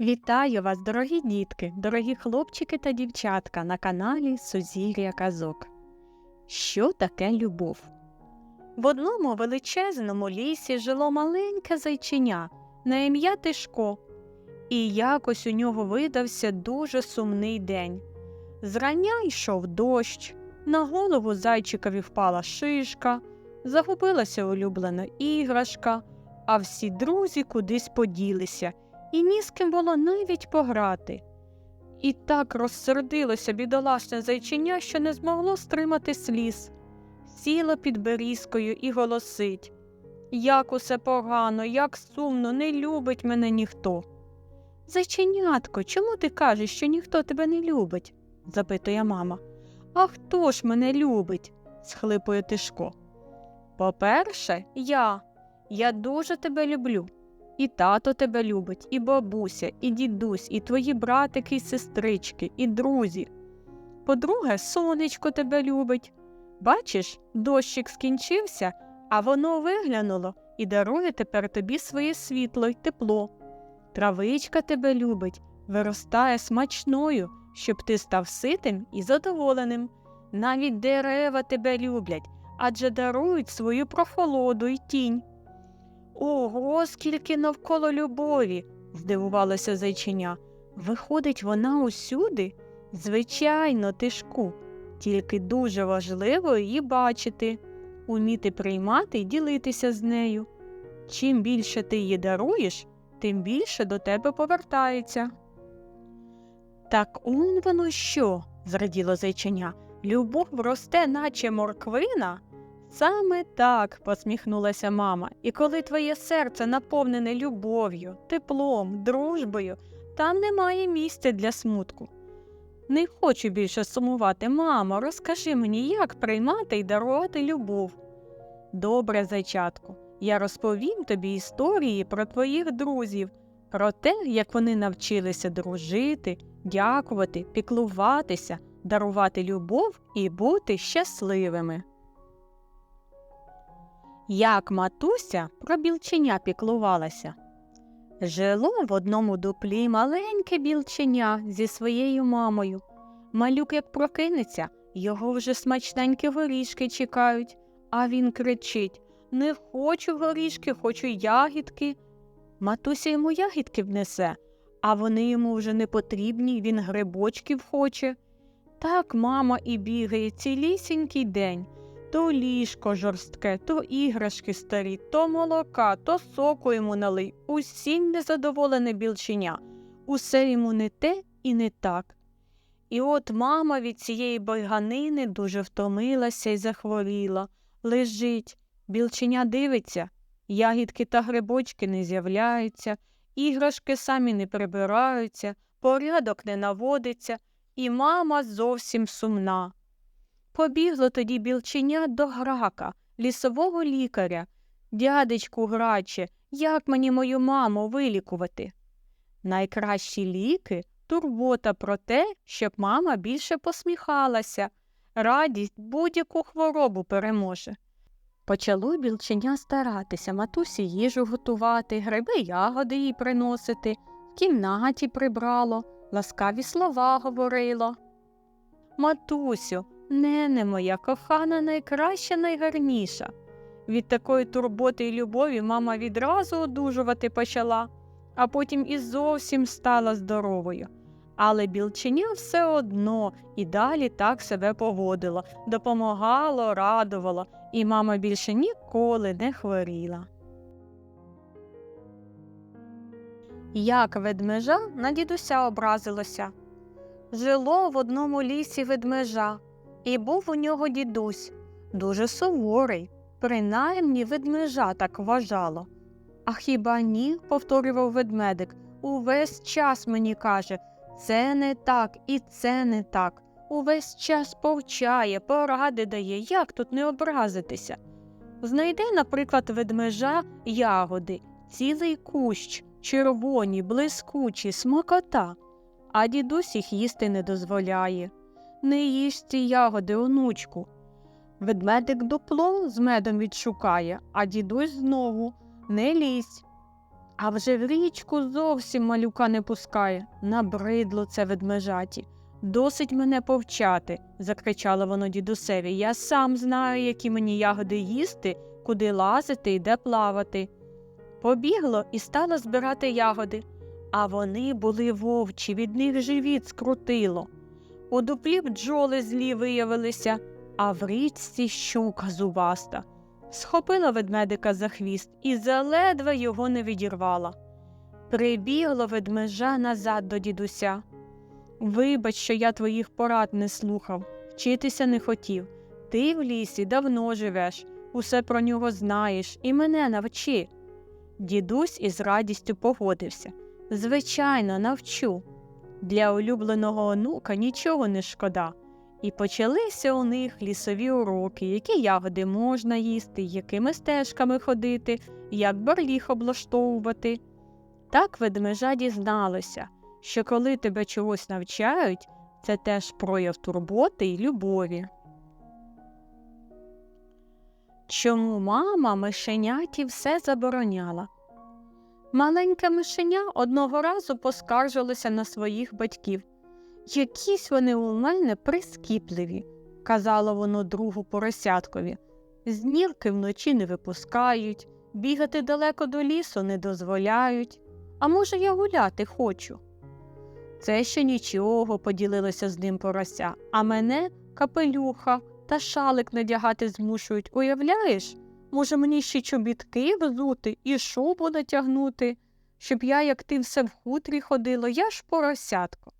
Вітаю вас, дорогі дітки, дорогі хлопчики та дівчатка на каналі Сузір'я Казок. Що таке любов? В одному величезному лісі жило маленьке зайчиня на ім'я Тишко, і якось у нього видався дуже сумний день. Зрання йшов дощ, на голову зайчикові впала шишка, загубилася улюблена іграшка, а всі друзі кудись поділися і ні з ким було навіть пограти. І так розсердилося бідолашне зайчиня, що не змогло стримати сліз. Сіло під берізкою і голосить Як усе погано, як сумно, не любить мене ніхто. Зайченятко, чому ти кажеш, що ніхто тебе не любить? запитує мама. А хто ж мене любить? схлипує Тишко. По-перше, я. Я дуже тебе люблю. І тато тебе любить, і бабуся, і дідусь, і твої братики й сестрички, і друзі. По-друге, сонечко тебе любить. Бачиш, дощик скінчився, а воно виглянуло і дарує тепер тобі своє світло й тепло. Травичка тебе любить, виростає смачною, щоб ти став ситим і задоволеним. Навіть дерева тебе люблять, адже дарують свою прохолоду й тінь. Ого, скільки навколо любові, здивувалося зайчиня. Виходить, вона усюди? Звичайно, тишку, тільки дуже важливо її бачити, уміти приймати і ділитися з нею. Чим більше ти її даруєш, тим більше до тебе повертається. Так он воно що? зраділо зайчиня. Любов росте, наче морквина. Саме так, посміхнулася мама, і коли твоє серце наповнене любов'ю, теплом, дружбою, там немає місця для смутку. Не хочу більше сумувати, мамо, розкажи мені, як приймати і дарувати любов. Добре, зайчатку, я розповім тобі історії про твоїх друзів, про те, як вони навчилися дружити, дякувати, піклуватися, дарувати любов і бути щасливими. Як матуся про білченя піклувалася. Жило в одному дуплі маленьке білченя зі своєю мамою. Малюк як прокинеться, його вже смачненькі горішки чекають, а він кричить Не хочу горішки, хочу ягідки. Матуся йому ягідки внесе, а вони йому вже не потрібні, він грибочків хоче. Так мама і бігає цілісінький день. То ліжко жорстке, то іграшки старі, то молока, то соку йому налий. Усім незадоволене білченя. Усе йому не те і не так. І от мама від цієї байганини дуже втомилася і захворіла. Лежить. Білченя дивиться, ягідки та грибочки не з'являються, іграшки самі не прибираються, порядок не наводиться, і мама зовсім сумна. Побігло тоді білченя до грака, лісового лікаря. Дядечку граче, як мені мою маму вилікувати? Найкращі ліки турбота про те, щоб мама більше посміхалася, радість будь-яку хворобу переможе. Почало білченя старатися, матусі їжу готувати, гриби ягоди їй приносити, в кімнаті прибрало, ласкаві слова говорило. Матусю, Нене моя кохана найкраща, найгарніша. Від такої турботи і любові мама відразу одужувати почала, а потім і зовсім стала здоровою. Але білченя все одно і далі так себе поводило, допомагало, радувало, і мама більше ніколи не хворіла. Як ведмежа на дідуся образилося. Жило в одному лісі ведмежа. І був у нього дідусь, дуже суворий, принаймні ведмежа так вважало. А хіба ні? повторював ведмедик. Увесь час мені каже це не так і це не так. Увесь час повчає, поради дає, як тут не образитися. Знайде, наприклад, ведмежа ягоди, цілий кущ, червоні, блискучі, смакота, а дідусь їх їсти не дозволяє. Не їж ці ягоди, онучку. Ведмедик дупло з медом відшукає, а дідусь знову не лізь. А вже в річку зовсім малюка не пускає. Набридло це ведмежаті. Досить мене повчати, закричало воно дідусеві. Я сам знаю, які мені ягоди їсти, куди лазити і де плавати. Побігло і стало збирати ягоди, а вони були вовчі, від них живіт скрутило. У дуплі бджоли злі виявилися, а в річці щука зубаста. Схопила ведмедика за хвіст і заледве його не відірвала. Прибігло ведмежа назад до дідуся. Вибач, що я твоїх порад не слухав, вчитися не хотів. Ти в лісі давно живеш, усе про нього знаєш і мене навчи. Дідусь із радістю погодився. Звичайно, навчу. Для улюбленого онука нічого не шкода. І почалися у них лісові уроки, які ягоди можна їсти, якими стежками ходити, як барліг облаштовувати. Так ведмежа дізналося, що коли тебе чогось навчають, це теж прояв турботи й любові. Чому мама мишеняті все забороняла? Маленьке мишеня одного разу поскаржилося на своїх батьків. Якісь вони у мене прискіпливі, казало воно другу поросяткові. З нірки вночі не випускають, бігати далеко до лісу не дозволяють. А може, я гуляти хочу. Це ще нічого, поділилося з ним порося, а мене капелюха та шалик надягати змушують, уявляєш? Може, мені ще чобітки взути і шубу натягнути, щоб я, як ти все в хутрі ходила, я ж поросятко.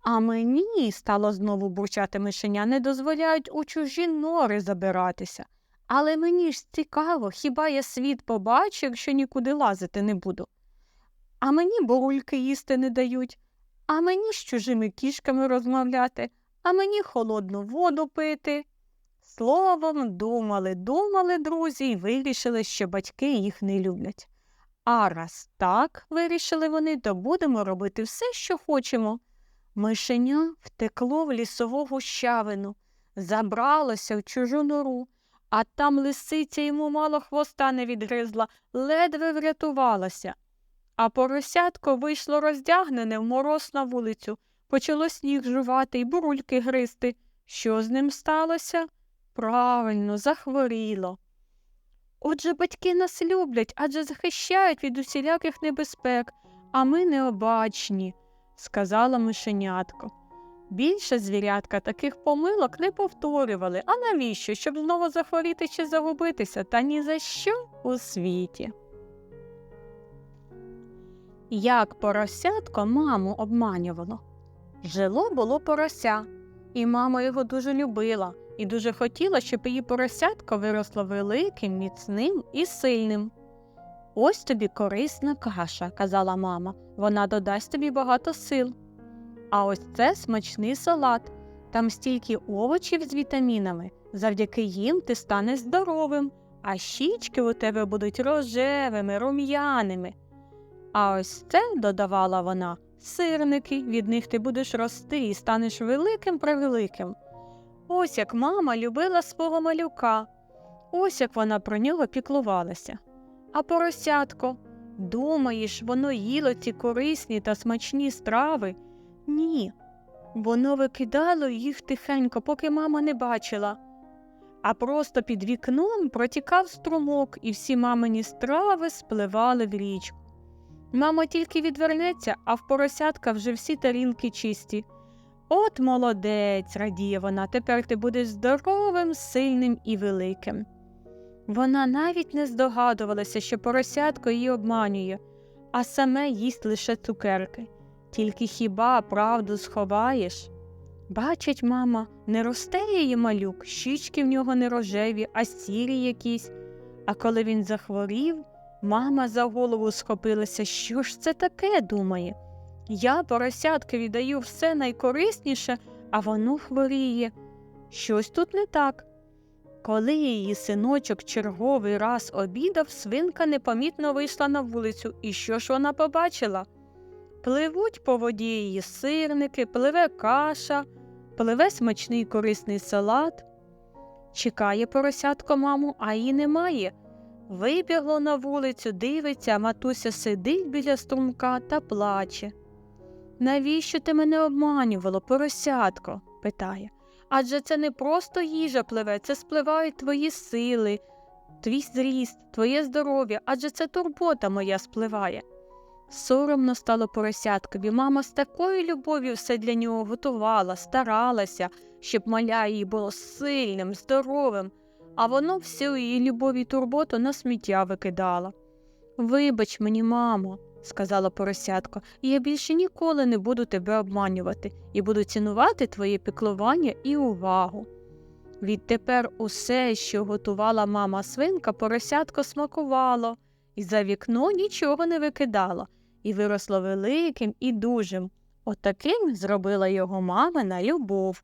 А мені, стало знову бурчати мишеня, не дозволяють у чужі нори забиратися. Але мені ж цікаво, хіба я світ побачу, якщо нікуди лазити не буду. А мені бурульки їсти не дають, а мені з чужими кішками розмовляти, а мені холодну воду пити. Словом, думали, думали друзі і вирішили, що батьки їх не люблять. А раз так, вирішили вони, то будемо робити все, що хочемо. Мишеня втекло в лісову гущавину, забралося в чужу нору, а там лисиця йому мало хвоста не відгризла, ледве врятувалася. А поросятко вийшло роздягнене в мороз на вулицю, почало сніг жувати й бурульки гризти. Що з ним сталося? Правильно, захворіло. Отже, батьки нас люблять, адже захищають від усіляких небезпек, а ми необачні, сказала мишенятко. Більше звірятка таких помилок не повторювали, а навіщо, щоб знову захворіти чи загубитися, та ні за що у світі. Як поросятко маму обманювало. Жило було порося, і мама його дуже любила і дуже хотіла, щоб її поросятко виросло великим, міцним і сильним. Ось тобі корисна каша, казала мама, вона додасть тобі багато сил. А ось це смачний салат. Там стільки овочів з вітамінами, завдяки їм ти станеш здоровим, а щічки у тебе будуть рожевими, рум'яними. А ось це, додавала вона, сирники, від них ти будеш рости і станеш великим превеликим. Ось як мама любила свого малюка, ось як вона про нього піклувалася. А поросятко, думаєш, воно їло ці корисні та смачні страви? Ні. Воно викидало їх тихенько, поки мама не бачила. А просто під вікном протікав струмок, і всі мамині страви спливали в річку. Мама тільки відвернеться, а в поросятка вже всі тарілки чисті. От молодець, радіє вона, тепер ти будеш здоровим, сильним і великим. Вона навіть не здогадувалася, що поросятко її обманює, а саме їсть лише цукерки. Тільки хіба правду сховаєш? Бачить, мама, не росте її малюк, щічки в нього не рожеві, а сірі якісь. А коли він захворів, мама за голову схопилася. Що ж це таке, думає? Я поросятки віддаю все найкорисніше, а воно хворіє. Щось тут не так. Коли її синочок черговий раз обідав, свинка непомітно вийшла на вулицю, і що ж вона побачила? Пливуть по воді її сирники, пливе каша, пливе смачний корисний салат. Чекає поросятко маму, а її немає. Вибігло на вулицю, дивиться, матуся сидить біля струмка та плаче. Навіщо ти мене обманювало, поросятко? питає. Адже це не просто їжа пливе, це спливають твої сили, твій зріст, твоє здоров'я, адже це турбота моя спливає. Соромно стало поросяткові. Мама з такою любов'ю все для нього готувала, старалася, щоб маля її було сильним, здоровим, а воно всю її любов і турботу на сміття викидало. Вибач мені, мамо, сказала поросятко, і я більше ніколи не буду тебе обманювати і буду цінувати твоє піклування і увагу. Відтепер усе, що готувала мама свинка, поросятко смакувало, і за вікно нічого не викидало, і виросло великим і дужим. Отаким зробила його мамина любов.